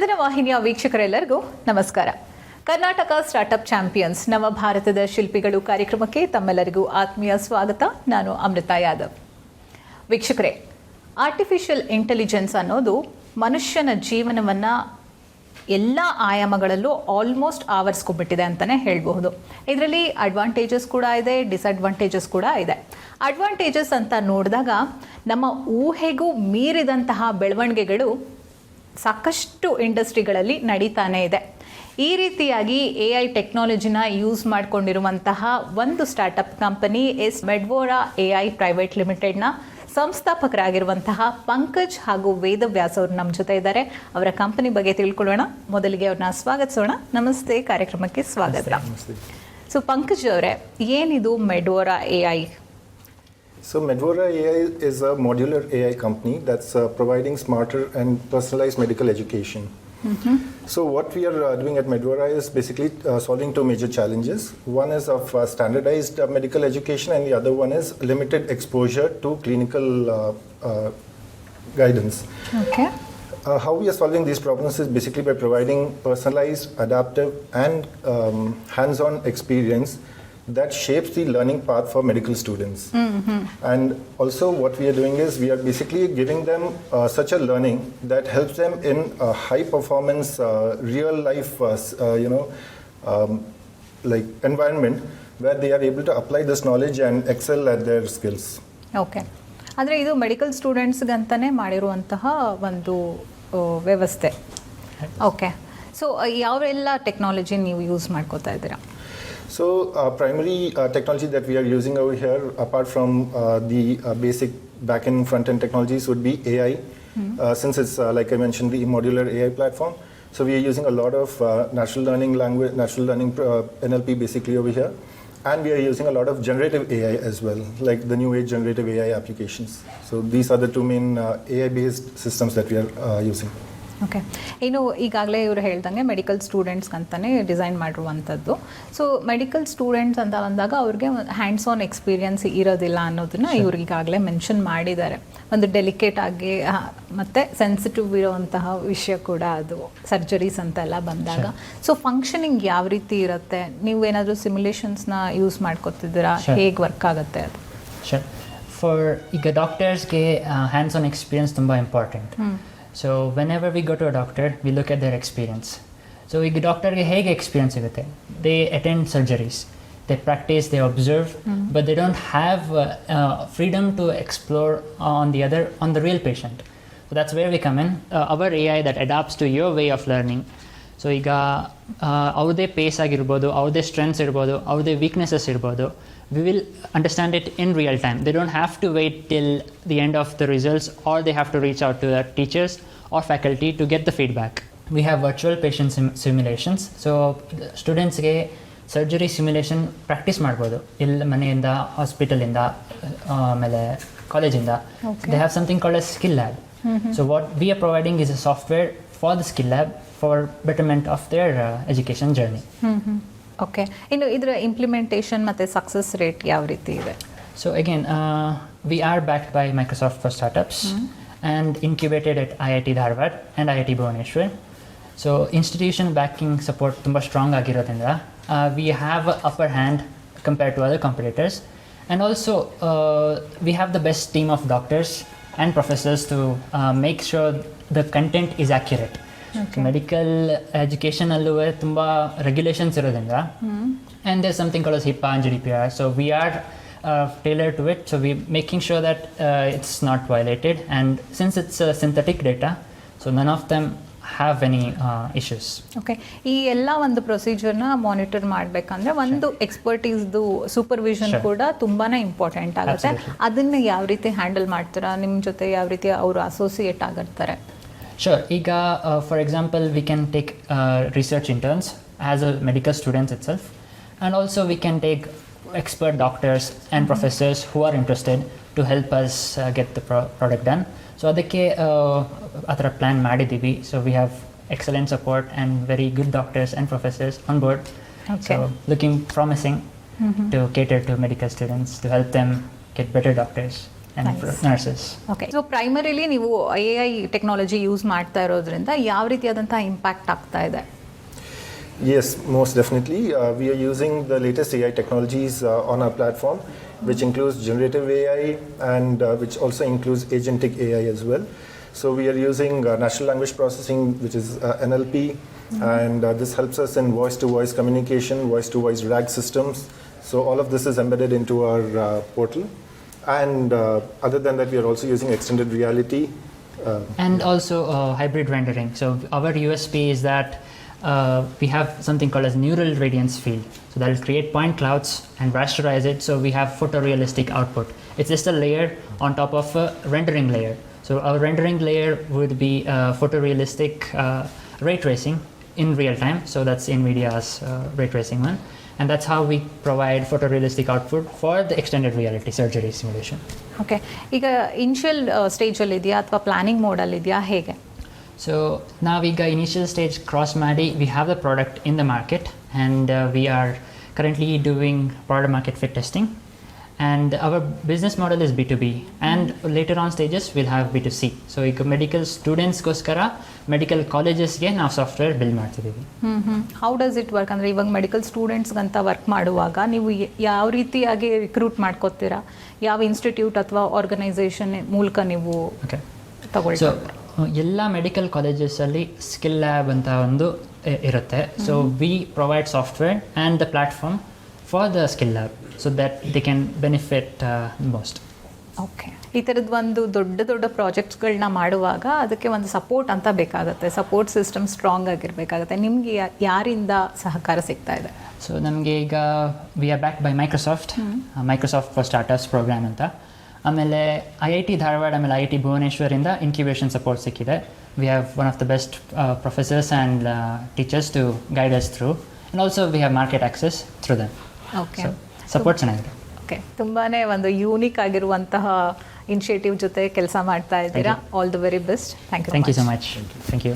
ಚಂದನ ವಾಹಿನಿಯ ವೀಕ್ಷಕರೆಲ್ಲರಿಗೂ ನಮಸ್ಕಾರ. Karnataka startup champions ನವ ಭಾರತದ ಶಿಲ್ಪಿಗಳು ಕಾರ್ಯಕ್ರಮಕ್ಕೆ ತಮ್ಮೆಲ್ಲರಿಗೂ ಆತ್ಮೀಯ ಸ್ವಾಗತ. ನಾನು ಅಮೃತ ಯಾದವ್. ವೀಕ್ಷಕರೇ ಆರ್ಟಿಫಿಷಿಯಲ್ ಇಂಟೆಲಿಜೆನ್ಸ್ ಅನ್ನೋದು ಮನುಷ್ಯನ ಜೀವನವನ್ನು ಎಲ್ಲ ಆಯಾಮಗಳಲ್ಲೂ ಆಲ್ಮೋಸ್ಟ್ ಆವರಿಸ್ಕೊಂಡ್ಬಿಟ್ಟಿದೆ ಅಂತಲೇ ಹೇಳಬಹುದು. ಇದರಲ್ಲಿ ಅಡ್ವಾಂಟೇಜಸ್ ಕೂಡ ಇದೆ ಡಿಸ್ಅಡ್ವಾಂಟೇಜಸ್ ಕೂಡ ಇದೆ. ಅಡ್ವಾಂಟೇಜಸ್ ಅಂತ ನೋಡಿದಾಗ ನಮ್ಮ ಊಹೆಗೂ ಮೀರಿದಂತಹ ಬೆಳವಣಿಗೆಗಳು ಸಾಕಷ್ಟು ಇಂಡಸ್ಟ್ರಿಗಳಲ್ಲಿ ನಡೀತಾನೆ ಇದೆ. ಈ ರೀತಿಯಾಗಿ ಎ ಐ ಟೆಕ್ನಾಲಜಿನ ಯೂಸ್ ಮಾಡಿಕೊಂಡಿರುವಂತಹ ಒಂದು startup company S ಮೆಡ್ವೋರಾ A I private ಲಿಮಿಟೆಡ್ನ ಸಂಸ್ಥಾಪಕರಾಗಿರುವಂತಹ ಪಂಕಜ್ ಹಾಗೂ ವೇದವ್ಯಾಸ್ ಅವರು ನಮ್ಮ ಜೊತೆ ಇದ್ದಾರೆ. ಅವರ ಕಂಪನಿ ಬಗ್ಗೆ ತಿಳ್ಕೊಳ್ಳೋಣ. ಮೊದಲಿಗೆ ಅವ್ರನ್ನ ಸ್ವಾಗತಿಸೋಣ. ನಮಸ್ತೆ. ಕಾರ್ಯಕ್ರಮಕ್ಕೆ ಸ್ವಾಗತ. ಸೊ ಪಂಕಜ್ ಅವರೇ ಏನಿದು Medvora A I? So Medvora AI is a modular AI company that's uh, providing smarter and personalized medical education. So what we are uh, doing at Medvora is basically uh, solving two major challenges. One is of uh, standardized uh, medical education, and the other one is limited exposure to clinical uh, uh, guidance. Uh, how we are solving these problems is basically by providing personalized, adaptive, and um, hands-on experience that shapes the learning path for medical students. Mm-hmm. And also, what we are doing is we are basically giving them uh, such a learning that helps them in a high-performance, uh, real-life, uh, uh, you know, um, like environment where they are able to apply this knowledge and excel at their skills. Okay. ಅಂದರೆ ಇದು medical ಸ್ಟೂಡೆಂಟ್ಸ್ಗಂತಲೇ ಮಾಡಿರುವಂತಹ ಒಂದು ವ್ಯವಸ್ಥೆ okay so ಯಾವೆಲ್ಲ technology ನೀವು use ಮಾಡ್ಕೋತಾ ಇದ್ದೀರಾ So, uh, primary uh, technology that we are using over here, apart from uh, the uh, basic back-end, front-end technologies, would be AI. Uh, since it's, uh, like I mentioned, the modular AI platform, so we are using a lot of uh, natural learning language, natural learning uh, NLP basically over here, and we are using a lot of generative AI as well, like the new age generative AI applications. So these are the two main uh, AI-based systems that we are uh, using. Okay ಇನ್ನು ಈಗಾಗಲೇ ಇವರು ಹೇಳ್ದಂಗೆ medical ಸ್ಟೂಡೆಂಟ್ಸ್ಗಂತಲೇ design ಮಾಡಿರುವಂಥದ್ದು. So medical students ಅಂತ ಬಂದಾಗ ಅವ್ರಿಗೆ hands on experience ಇರೋದಿಲ್ಲ ಅನ್ನೋದನ್ನ ಇವ್ರು ಈಗಾಗಲೇ ಮೆನ್ಷನ್ ಮಾಡಿದ್ದಾರೆ. ಒಂದು ಡೆಲಿಕೇಟ್ ಆಗಿ ಮತ್ತೆ ಸೆನ್ಸಿಟಿವ್ ಇರುವಂತಹ ವಿಷಯ ಕೂಡ ಅದು. ಸರ್ಜರೀಸ್ ಅಂತೆಲ್ಲ ಬಂದಾಗ. ಸೊ ಫಂಕ್ಷನಿಂಗ್ ಯಾವ ರೀತಿ ಇರುತ್ತೆ? ನೀವು ಏನಾದರೂ ಸಿಮ್ಯುಲೇಷನ್ಸ್ನ ಯೂಸ್ ಮಾಡ್ಕೊತಿದ್ದೀರಾ. ಹೇಗೆ ವರ್ಕ್ ಆಗುತ್ತೆ ಅದು? ಫಾರ್ ಈಗ ಡಾಕ್ಟರ್ಸ್ಗೆ ಹ್ಯಾಂಡ್ಸ್ ಆನ್ ಎಕ್ಸ್ಪೀರಿಯನ್ಸ್ ತುಂಬ important so whenever we go to a doctor we look at their experience so ಈಗ ಡಾಕ್ಟರ್ಗೆ ಹೇಗೆ ಎಕ್ಸ್ಪೀರಿಯನ್ಸ್ ಸಿಗುತ್ತೆ they attend surgeries they practise they observe but they don't have freedom to explore on the other on the real patient so that's where we come in. Uh, our AI that adapts to your way of learning. So ಈಗ ಆ, ಅವ್ರದ್ದೇ phase ಆಗಿರ್ಬೋದು ಅವ್ರದ್ದೇ strengths ಇರ್ಬೋದು ಅವ್ರದ್ದೇ weaknesses ಇರ್ಬೋದು. We will understand it in real time they don't have to wait till the end of the results or they have to reach out to the teachers or faculty to get the feedback we have virtual patient sim simulations so ಸ್ಟೂಡೆಂಟ್ಸ್ಗೆ surgery simulation practice ಮಾಡ್ಬೋದು ಇಲ್ಲಿ ಮನೆಯಿಂದ ಹಾಸ್ಪಿಟಲಿಂದ ಆಮೇಲೆ ಕಾಲೇಜಿಂದ Okay. They have something called a skill lab so what we are providing is a software for the skill lab for betterment of their education journey okay ಇನ್ನು ಇದರ implementation ಮತ್ತು success rate ಯಾವ ರೀತಿ ಇದೆ So again, uh, we are backed by Microsoft for Startups and incubated at IIT Dharwad and IIT Bhubaneswar. So institution backing support ತುಂಬ strong ಆಗಿರೋದ್ರಿಂದ we have upper hand compared to other competitors and also we have the best team of doctors and professors to make sure the content is accurate Medical ಎಜುಕೇಷನಲ್ಲೂ ತುಂಬ regulations ಇರೋದ್ರಿಂದ and there something called as and G D P R so we are tailor to with so we making sure that it's not violated and since it's synthetic data so none of them any uh, issues. Okay ಈ ಎಲ್ಲ ಒಂದು ಪ್ರೊಸೀಜರ್ನ monitor ಮಾಡಬೇಕಂದ್ರೆ ಒಂದು ಎಕ್ಸ್ಪರ್ಟೀಸ್ದು supervision. ಕೂಡ ತುಂಬಾ important ಆಗುತ್ತೆ. ಅದನ್ನ ಯಾವ ರೀತಿ ಹ್ಯಾಂಡಲ್ ಮಾಡ್ತೀರಾ? ನಿಮ್ಮ ಜೊತೆ ಯಾವ ರೀತಿ ಅವರು ಅಸೋಸಿಯೇಟ್ ಆಗಿರ್ತಾರೆ? Sure. Iga, uh, for example, we can take uh, research interns as a medical students itself, and also we can take expert doctors and professors who are interested to help us uh, get the pro- product done. So ಅದಕ್ಕೆ ಆ ಥರ plan ಮಾಡಿದ್ದೀವಿ so we have excellent support and very good doctors and professors on board Okay. So looking promising to cater to medical students to help them get better doctors and nurses. Okay so primarily ನೀವು A I technology use ಮಾಡ್ತಾ ಇರೋದ್ರಿಂದ ಯಾವ ರೀತಿಯಾದಂಥ impact ಆಗ್ತಾ ಇದೆ Yes, most definitely. Uh, we are using the latest AI technologies uh, on our platform, which includes generative AI and uh, which also includes agentic AI as well. So we are using uh, natural language processing, which is uh, NLP, and uh, this helps us in voice-to-voice communication, voice-to-voice RAG systems. So all of this is embedded into our uh, portal. And uh, other than that, we are also using extended reality. Uh, And also uh, hybrid rendering. So our USP is that uh, we have something called as neural radiance field. So that will create point clouds and rasterize it. So we have photorealistic output. It's just a layer on top of a rendering layer. So our rendering layer would be uh, photorealistic ray tracing in real time. So that's NVIDIA's ray tracing one. And that's how we provide photorealistic output for the extended reality surgery simulation. Okay ಈಗ initial ಸ್ಟೇಜಲ್ಲಿ ಇದೆಯಾ ಅಥವಾ planning ಮೋಡಲ್ಲಿ ಇದೆಯಾ? ಹೇಗೆ? So ನಾವೀಗ initial stage cross ಮಾಡಿ we have the product in the market and we are currently doing product market fit testing and our business model is B to B and later on stages will have B to C so ಈಗ medical ಸ್ಟೂಡೆಂಟ್ಸ್ಗೋಸ್ಕರ medical ಕಾಲೇಜಸ್ಗೆ ನಾವು software build ಮಾಡ್ತಿದ್ದೀವಿ ಹ್ಞೂ ಹ್ಞೂ how does it work ಅಂದರೆ ಇವಾಗ medical ಸ್ಟೂಡೆಂಟ್ಸ್ಗಂತ work ಮಾಡುವಾಗ ನೀವು ಯಾವ ರೀತಿಯಾಗಿ ರಿಕ್ರೂಟ್ ಮಾಡ್ಕೋತೀರಾ? ಯಾವ ಇನ್ಸ್ಟಿಟ್ಯೂಟ್ ಅಥವಾ ಆರ್ಗನೈಸೇಷನ್ ಮೂಲಕ ನೀವು ಸೊ ಎಲ್ಲ ಮೆಡಿಕಲ್ ಕಾಲೇಜಸಲ್ಲಿ ಸ್ಕಿಲ್ ಲ್ಯಾಬ್ ಅಂತ ಒಂದು ಇರುತ್ತೆ. So we provide software and the platform for the skill lab so that they can benefit most okay ಈ ಥರದ್ದು ಒಂದು ದೊಡ್ಡ ದೊಡ್ಡ ಪ್ರಾಜೆಕ್ಟ್ಸ್ಗಳನ್ನ ಮಾಡುವಾಗ ಅದಕ್ಕೆ ಒಂದು ಸಪೋರ್ಟ್ ಅಂತ ಬೇಕಾಗುತ್ತೆ. ಸಪೋರ್ಟ್ ಸಿಸ್ಟಮ್ ಸ್ಟ್ರಾಂಗ್ ಆಗಿರಬೇಕಾಗುತ್ತೆ. ನಿಮಗೆ ಯಾರಿಂದ ಸಹಕಾರ ಸಿಗ್ತಾ ಇದೆ? ಸೊ ನಮಗೆ ಈಗ we are back by Microsoft Microsoft for starters programme ಅಂತ. ಆಮೇಲೆ ಐ ಐ ಟಿ ಧಾರವಾಡ ಆಮೇಲೆ ಐ ಐ ಟಿ ಭುವನೇಶ್ವರಿಂದ ಇನ್ಕ್ಯುಬೇಷನ್ ಸಪೋರ್ಟ್ ಸಿಕ್ಕಿದೆ. We have one of the best professors and teachers to guide us through and also we have market access through them okay support ಚೆನ್ನಾಗಿದೆ. Okay ತುಂಬಾ ಒಂದು unique ಆಗಿರುವಂತಹ initiative ಜೊತೆ ಕೆಲಸ ಮಾಡ್ತಾ ಇದ್ದೀರಾ. All the very best thank you thank you so much thank you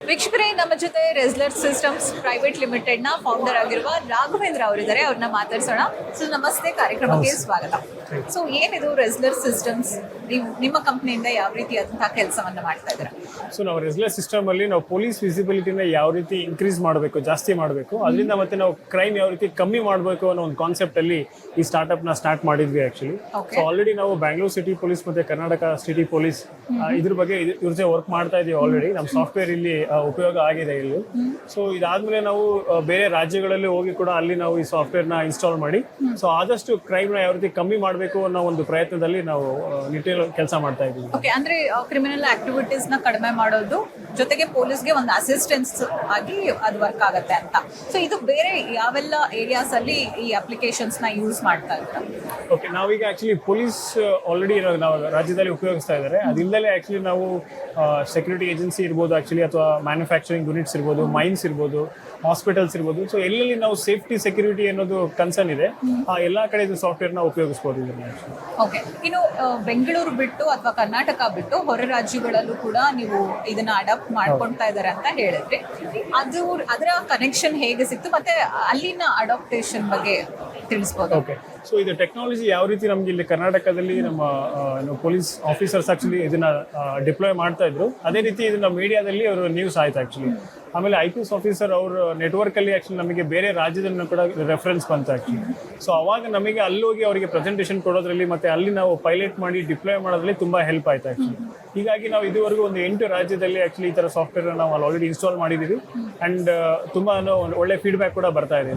ವೀಕ್ಷಕರೇ ನಮ್ಮ ಜೊತೆ ರೆಸ್ಲರ್ ಸಿಸ್ಟಮ್ಸ್ ಪ್ರೈವೇಟ್ ಲಿಮಿಟೆಡ್ನ ಫೌಂಡರ್ ಆಗಿರುವ ರಾಘವೇಂದ್ರ ಅವರಿದ್ದಾರೆ. ಅವ್ರನ್ನ ಮಾತಾಡ್ಸೋಣ. ಸೊ ನಮಸ್ತೆ. ಕಾರ್ಯಕ್ರಮಕ್ಕೆ ಸ್ವಾಗತ. ಸೊ ಏನಿದು ರೆಸ್ಲರ್ ಸಿಸ್ಟಮ್ಸ್ ನೀವು ನಿಮ್ಮ ಕಂಪ್ನಿಯಿಂದ ಯಾವ ರೀತಿಯಾದಂತಹ ಕೆಲಸವನ್ನ ಮಾಡ್ತಾ ಇದ್ದೀರಾ? ಸೊ ನಾವು ರೆಸ್ಲರ್ ಸಿಸ್ಟಮ್ ಅಲ್ಲಿ ನಾವು ಪೊಲೀಸ್ ವಿಸಿಬಿಲಿಟಿನ ಯಾವ ರೀತಿ ಇನ್ಕ್ರೀಸ್ ಮಾಡಬೇಕು ಜಾಸ್ತಿ ಮಾಡಬೇಕು ಅದರಿಂದ ಮತ್ತೆ ನಾವು ಕ್ರೈಮ್ ಯಾವ ರೀತಿ ಕಮ್ಮಿ ಮಾಡಬೇಕು ಅನ್ನೋ ಒಂದು ಕಾನ್ಸೆಪ್ಟ್ ಅಲ್ಲಿ ಈ ಸ್ಟಾರ್ಟ್ಅಪ್ನ ಸ್ಟಾರ್ಟ್ ಮಾಡಿದ್ವಿ ಆಕ್ಚುಲಿ ಸೊ ಆಲ್ರೆಡಿ ನಾವು ಬ್ಯಾಂಗ್ಳೂರ್ ಸಿಟಿ ಪೊಲೀಸ್ ಮತ್ತೆ ಕರ್ನಾಟಕ ಸಿಟಿ ಪೊಲೀಸ್ ಇದ್ರ ಬಗ್ಗೆ ಇವ್ರ ಜೊತೆ ವರ್ಕ್ ಮಾಡ್ತಾ ಇದೀವಿ ಆಲ್ರೆಡಿ ನಮ್ಮ ಸಾಫ್ಟ್ವೇರ್ ಇಲ್ಲಿ ಉಪಯೋಗ ಆಗಿದೆ ಇಲ್ಲಿ. ಸೊ ಇದಾದ್ಮೇಲೆ ನಾವು ಆ, ಬೇರೆ ರಾಜ್ಯಗಳಲ್ಲಿ ಹೋಗಿ ಕೂಡ ಅಲ್ಲಿ ನಾವು ಈ ಸಾಫ್ಟ್ವೇರ್ನ ಇನ್ಸ್ಟಾಲ್ ಮಾಡಿ. ಸೊ ಆದಷ್ಟು ಕ್ರೈಮ್ನ ಯಾವ ರೀತಿ ಕಮ್ಮಿ ಮಾಡಬೇಕು ಅನ್ನೋ ಒಂದು ಪ್ರಯತ್ನದಲ್ಲಿ ನಾವು ನಿಟ್ಟಿನಲ್ಲಿ ಕೆಲಸ ಮಾಡ್ತಾ ಇದ್ದೀವಿ. ಓಕೆ ಅಂದ್ರೆ ಕ್ರಿಮಿನಲ್ ಆಕ್ಟಿವಿಟೀಸ್ನ ಕಡಿಮೆ ಮಾಡೋದು ಜೊತೆಗೆ ಪೊಲೀಸ್ಗೆ ಒಂದು ಅಸಿಸ್ಟೆನ್ಸ್ ಆಗಿ ಅದು ವರ್ಕ್ ಆಗುತ್ತೆ ಅಂತ. ಸೊ ಇದು ಬೇರೆ ಯಾವೆಲ್ಲ ಏರಿಯಾಸ್ ಅಲ್ಲಿ ಈ ಅಪ್ಲಿಕೇಶನ್ಸ್ನ ಯೂಸ್ ಮಾಡ್ತಾ ಇದ್ದಾರೆ? ಓಕೆ ನಾವೀಗ ಆಕ್ಚುಲಿ ಪೊಲೀಸ್ ಆಲ್ರೆಡಿ ನಾವು ರಾಜ್ಯದಲ್ಲಿ ಉಪಯೋಗಿಸ್ತಾ ಇದ್ದಾರೆ. ಅದಿಲ್ಲದೆ ಆಕ್ಚುಲಿ ನಾವು ಸೆಕ್ಯೂರಿಟಿ ಏಜೆನ್ಸಿ ಇರ್ಬೋದು ಆಕ್ಚುಲಿ ಅಥವಾ ಮ್ಯಾನುಫ್ಯಾಕ್ಚರಿಂಗ್ ಯೂನಿಟ್ಸ್ ಇರ್ಬೋದು ಮೈನ್ಸ್ ಇರ್ಬೋದು ಹಾಸ್ಪಿಟಲ್ಸ್ ಇರ್ಬೋದು. ಸೊ ಎಲ್ಲೆಲ್ಲಿ ನಾವು ಸೇಫ್ಟಿ ಸೆಕ್ಯೂರಿಟಿ ಅನ್ನೋದು ಕನ್ಸರ್ನ್ ಇದೆ ಆ ಎಲ್ಲ ಕಡೆ ಇದು ಸಾಫ್ಟ್ವೇರ್ನ ಉಪಯೋಗಿಸ್ಬೋದು ಇದನ್ನ. ಓಕೆ ಇನ್ನು ಬೆಂಗಳೂರು ಬಿಟ್ಟು ಅಥವಾ ಕರ್ನಾಟಕ ಬಿಟ್ಟು ಹೊರ ರಾಜ್ಯಗಳಲ್ಲೂ ಕೂಡ ನೀವು ಇದನ್ನ ಅಡಾಪ್ಟ್ ಮಾಡ್ಕೊಳ್ತಾ ಇದ್ದಾರೆ ಅಂತ ಹೇಳಿದ್ರಿ. ಅದು ಅದರ ಕನೆಕ್ಷನ್ ಹೇಗೆ ಸಿಕ್ತು? ಮತ್ತೆ ಅಲ್ಲಿನ ಅಡಾಪ್ಟೇಷನ್ ಬಗ್ಗೆ ತಿಳಿಸ್ಬೋದು? ಓಕೆ ಸೊ ಇದು ಟೆಕ್ನಾಲಜಿ ಯಾವ ರೀತಿ ನಮ್ಗೆ ಇಲ್ಲಿ ಕರ್ನಾಟಕದಲ್ಲಿ ನಮ್ಮ ಪೊಲೀಸ್ ಆಫೀಸರ್ಸ್ ಆಕ್ಚುಲಿ ಇದನ್ನ ಡಿಪ್ಲಾಯ್ ಮಾಡ್ತಾ ಇದ್ರು. ಅದೇ ರೀತಿ ಇದನ್ನ ಮೀಡಿಯಾದಲ್ಲಿ ಅವರು ನ್ಯೂಸ್ ಆಯ್ತು ಆಕ್ಚುಲಿ ಆಮೇಲೆ ಐ ಪಿ ಎಸ್ ಆಫೀಸರ್ ಅವ್ರ ನೆಟ್ವರ್ಕ್ ಅಲ್ಲಿ ಆಕ್ಚುಲಿ ನಮಗೆ ಬೇರೆ ರಾಜ್ಯದಿಂದ ಕೂಡ ರೆಫರೆನ್ಸ್ ಬಂತು ಆಕ್ಚುಲಿ ಸೊ ಅವಾಗ ನಮಗೆ ಅಲ್ಲಿ ಹೋಗಿ ಅವರಿಗೆ ಪ್ರೆಸೆಂಟೇಷನ್ ಕೊಡೋದ್ರಲ್ಲಿ ಮತ್ತೆ ಅಲ್ಲಿ ನಾವು ಪೈಲಟ್ ಮಾಡಿ ಡಿಪ್ಲಾಯ್ ಮಾಡೋದ್ರಲ್ಲಿ ತುಂಬಾ ಹೆಲ್ಪ್ ಆಯ್ತು ಆಕ್ಚುಲಿ ಹೀಗಾಗಿ ನಾವು ಇದುವರೆಗೂ ಒಂದು ಎಂಟು ರಾಜ್ಯದಲ್ಲಿ ಆಕ್ಚುಲಿ ಈ ತರ ಸಾಫ್ಟ್ವೇರ್ ನಾವು ಅಲ್ಲಿ ಆಲ್ರೆಡಿ ಇನ್ಸ್ಟಾಲ್ ಮಾಡಿದೀವಿ. ಅಂಡ್ ತುಂಬಾ ಒಂದು ಒಳ್ಳೆ ಫೀಡ್ಬ್ಯಾಕ್ ಕೂಡ ಬರ್ತಾ ಇದೆ.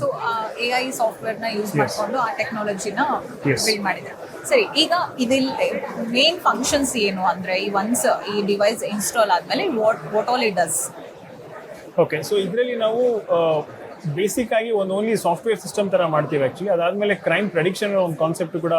ಸೊ ಎ ಐ ಸಾಫ್ಟ್ವೇರ್ನ ಯೂಸ್ ಮಾಡ್ಕೊಂಡು ಆ ಟೆಕ್ನಾಲಜಿನ. ಬಿಲ್ಡ್ ಮಾಡಿದ್ರೆ ಸರಿ ಈಗ ಇದಿಲ್ ಮೇನ್ ಫಂಕ್ಷನ್ಸ್ ಏನು ಅಂದ್ರೆ ಈ ಒನ್ಸ್ ಈ ಡಿವೈಸ್ ಇನ್ಸ್ಟಾಲ್ ಆದ್ಮೇಲೆ what what all it does okay so ಇದರಲ್ಲಿ ನಾವು ಬೇಸಿಕ್ ಆಗಿ ಒಂದು ಓನ್ಲಿ ಸಾಫ್ಟ್ವೇರ್ ಸಿಸ್ಟಮ್ ತರ ಮಾಡ್ತೀವಿ ಆ್ಯಕ್ಚುಲಿ ಅದಾದಮೇಲೆ ಕ್ರೈಮ್ ಪ್ರೆಡಿಕ್ಷನ್ ಒಂದು ಕಾನ್ಸೆಪ್ಟ್ ಕೂಡ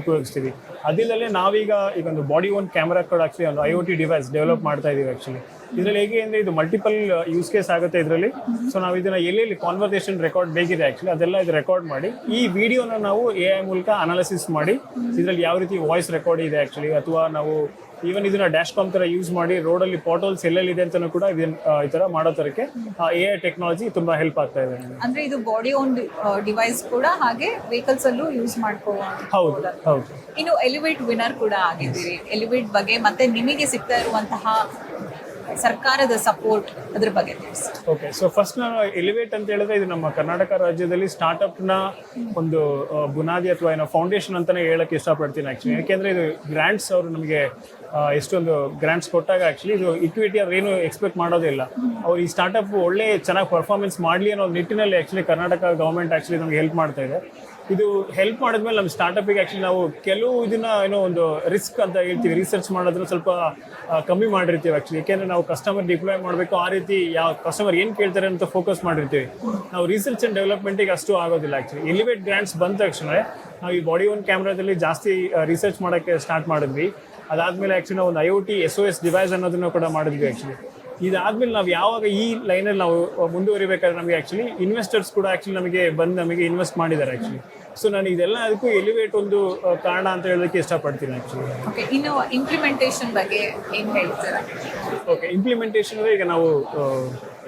ಉಪಯೋಗಿಸ್ತೀವಿ. ಅದಿಲ್ಲದೆ ನಾವೀಗ ಈಗ ಒಂದು ಬಾಡಿ ಓನ್ ಕ್ಯಾಮ್ರಾ ಕೂಡ ಆ್ಯಕ್ಚುಲಿ ಒಂದು I O T device develop ಮಾಡ್ತಾ ಇದೀವಿ ಆಕ್ಚುಲಿ ಇದರಲ್ಲಿ ಹೇಗೆ ಅಂದರೆ ಇದು ಮಲ್ಟಿಪಲ್ ಯೂಸ್ ಕೇಸ್ ಆಗುತ್ತೆ ಇದರಲ್ಲಿ. ಸೊ ನಾವು ಇದನ್ನ ಎಲ್ಲೆಲ್ಲಿ ಕಾನ್ವರ್ಸೇಷನ್ ರೆಕಾರ್ಡ್ ಬೇಕಿದೆ ಆ್ಯಕ್ಚುಲಿ ಅದೆಲ್ಲ ಇದು ರೆಕಾರ್ಡ್ ಮಾಡಿ, ಈ ವಿಡಿಯೋನ ನಾವು ಎ ಐ ಮೂಲಕ ಅನಾಲಿಸಿಸ್ ಮಾಡಿ, ಇದರಲ್ಲಿ ಯಾವ ರೀತಿ ವಾಯ್ಸ್ ರೆಕಾರ್ಡ್ ಇದೆ ಆ್ಯಕ್ಚುಲಿ ಅಥವಾ ನಾವು ಈವನ್ ಇದನ್ನ ಡ್ಯಾಶ್ ಕಾಮ್ ತರ ಯೂಸ್ ಮಾಡಿ ರೋಡಲ್ಲಿ ಪಾಟೋಲ್ಸ್ ಎಲ್ಲೆಲ್ಲಿದೆ ಅಂತಾನು ಕೂಡ ಇದನ್ನ ಈ ತರ ಮಾಡೋ ತರಕ್ಕೆ ಎ ಐ ಟೆಕ್ನಾಲಜಿ ತುಂಬಾ ಹೆಲ್ಪ್ ಆಗ್ತಾ ಇದೆ ಅಂದ್ರೆ ಇದು ಬಾಡಿ ಓನ್ ಡಿವೈಸ್ ಕೂಡ ಹಾಗೆ ವೆಹಿಕಲ್ಸ್ ಅಲ್ಲೂ ಯೂಸ್ ಮಾಡ್ಕೋ ಹೌದು ಹೌದು. ಇನ್ನು ಎಲಿವೇಟ್ ವಿನರ್ ಕೂಡ ಆಗಿದ್ದೀರಿ. ಎಲಿವೇಟ್ ಬಗ್ಗೆ ಮತ್ತೆ ನಿಮಗೆ ಸಿಗ್ತಾ ಇರುವಂತಹ ಸರ್ಕಾರದ ಸಪೋರ್ಟ್ ಅದ್ರ ಬಗ್ಗೆ ತಿಳಿಸಿ. ಓಕೆ ಸೊ ಫಸ್ಟ್ ನಾನು ಎಲಿವೇಟ್ ಅಂತ ಹೇಳಿದ್ರೆ ಇದು ನಮ್ಮ ಕರ್ನಾಟಕ ರಾಜ್ಯದಲ್ಲಿ ಸ್ಟಾರ್ಟ್ಅಪ್ನ ಒಂದು ಬುನಾದಿ ಅಥವಾ ಏನೋ ಫೌಂಡೇಶನ್ ಅಂತಾನೆ ಹೇಳಕ್ಕೆ ಇಷ್ಟಪಡ್ತೀನಿ ಆಕ್ಚುಲಿ ಯಾಕೆಂದ್ರೆ ಇದು ಗ್ರಾಂಟ್ಸ್ ಅವರು ನಮಗೆ ಎಷ್ಟೊಂದು ಗ್ರಾಂಟ್ಸ್ ಕೊಟ್ಟಾಗ ಆಕ್ಚುಲಿ ಇದು ಇಕ್ವಿಟಿ ಅವ್ರು ಏನು ಎಕ್ಸ್ಪೆಕ್ಟ್ ಮಾಡೋದಿಲ್ಲ ಅವ್ರು ಈ ಸ್ಟಾರ್ಟ್ಅಪ್ ಒಳ್ಳೆ ಚೆನ್ನಾಗಿ ಪರ್ಫಾರ್ಮೆನ್ಸ್ ಮಾಡಲಿ ಅನ್ನೋ ನಿಟ್ಟಿನಲ್ಲಿ ಆಕ್ಚುಲಿ ಕರ್ನಾಟಕ ಗೌರ್ಮೆಂಟ್ ಆಕ್ಚುಲಿ ನಮಗೆ ಹೆಲ್ಪ್ ಮಾಡ್ತಾ ಇದೆ. ಇದು ಹೆಲ್ಪ್ ಮಾಡಿದ್ಮೇಲೆ ನಮ್ಮ ಸ್ಟಾರ್ಟಪ್ಗೆ ಆ್ಯಕ್ಚುಲಿ ನಾವು ಕೆಲವು ಇದನ್ನ ಏನೋ ಒಂದು ರಿಸ್ಕ್ ಅಂತ ಹೇಳ್ತೀವಿ. ರಿಸರ್ಚ್ ಮಾಡೋದನ್ನ ಸ್ವಲ್ಪ ಕಮ್ಮಿ ಮಾಡಿರ್ತೀವಿ ಆ್ಯಕ್ಚುಲಿ ಏಕೆಂದರೆ ನಾವು ಕಸ್ಟಮರ್ ಡಿಪ್ಲಾಯ್ ಮಾಡಬೇಕು, ಆ ರೀತಿ ಯಾವ ಕಸ್ಟಮರ್ ಏನು ಕೇಳ್ತಾರೆ ಅಂತ ಫೋಕಸ್ ಮಾಡಿರ್ತೀವಿ. ನಾವು ರಿಸರ್ಚ್ ಅಂಡ್ ಡೆವಲಪ್ಮೆಂಟಿಗೆ ಅಷ್ಟು ಆಗೋದಿಲ್ಲ ಆ್ಯಕ್ಚುಲಿ ಎಲಿವೇಟ್ ಗ್ರಾಂಟ್ಸ್ ಬಂದ ತಕ್ಷಣ ನಾವು ಈ ಬಾಡಿ ಒನ್ ಕ್ಯಾಮ್ರಾದಲ್ಲಿ ಜಾಸ್ತಿ ರಿಸರ್ಚ್ ಮಾಡೋಕ್ಕೆ ಸ್ಟಾರ್ಟ್ ಮಾಡಿದ್ವಿ. ಅದಾದ್ಮೇಲೆ ಆ್ಯಕ್ಚುಲಿ ನಾವು ಒಂದು I O T S O S device ಅನ್ನೋದನ್ನ ಕೂಡ ಮಾಡಿದ್ವಿ ಆಕ್ಚುಲಿ ಇದಾದ್ಮೇಲೆ ನಾವು ಯಾವಾಗ ಈ ಲೈನಲ್ಲಿ ನಾವು ಮುಂದುವರಿಬೇಕಾದ್ರೆ ನಮಗೆ ಆ್ಯಕ್ಚುಲಿ ಇನ್ವೆಸ್ಟರ್ಸ್ ಕೂಡ ಆ್ಯಕ್ಚುಲಿ ನಮಗೆ ಬಂದು ನಮಗೆ ಇನ್ವೆಸ್ಟ್ ಮಾಡಿದ್ದಾರೆ ಆ್ಯಕ್ಚುಲಿ ಸೊ ನಾನು ಇದೆಲ್ಲ ಅದಕ್ಕೂ ಎಲಿವೇಟ್ ಒಂದು ಕಾರಣ ಅಂತ ಹೇಳೋದಕ್ಕೆ ಇಷ್ಟಪಡ್ತೀನಿ ಆ್ಯಕ್ಚುಲಿ ಓಕೆ ಇನ್ನು ಇಂಪ್ಲಿಮೆಂಟೇಷನ್ ಬಗ್ಗೆ ಏನು ಹೇಳ್ತೀರಾ? ಓಕೆ ಇಂಪ್ಲಿಮೆಂಟೇಷನ್ ಈಗ ನಾವು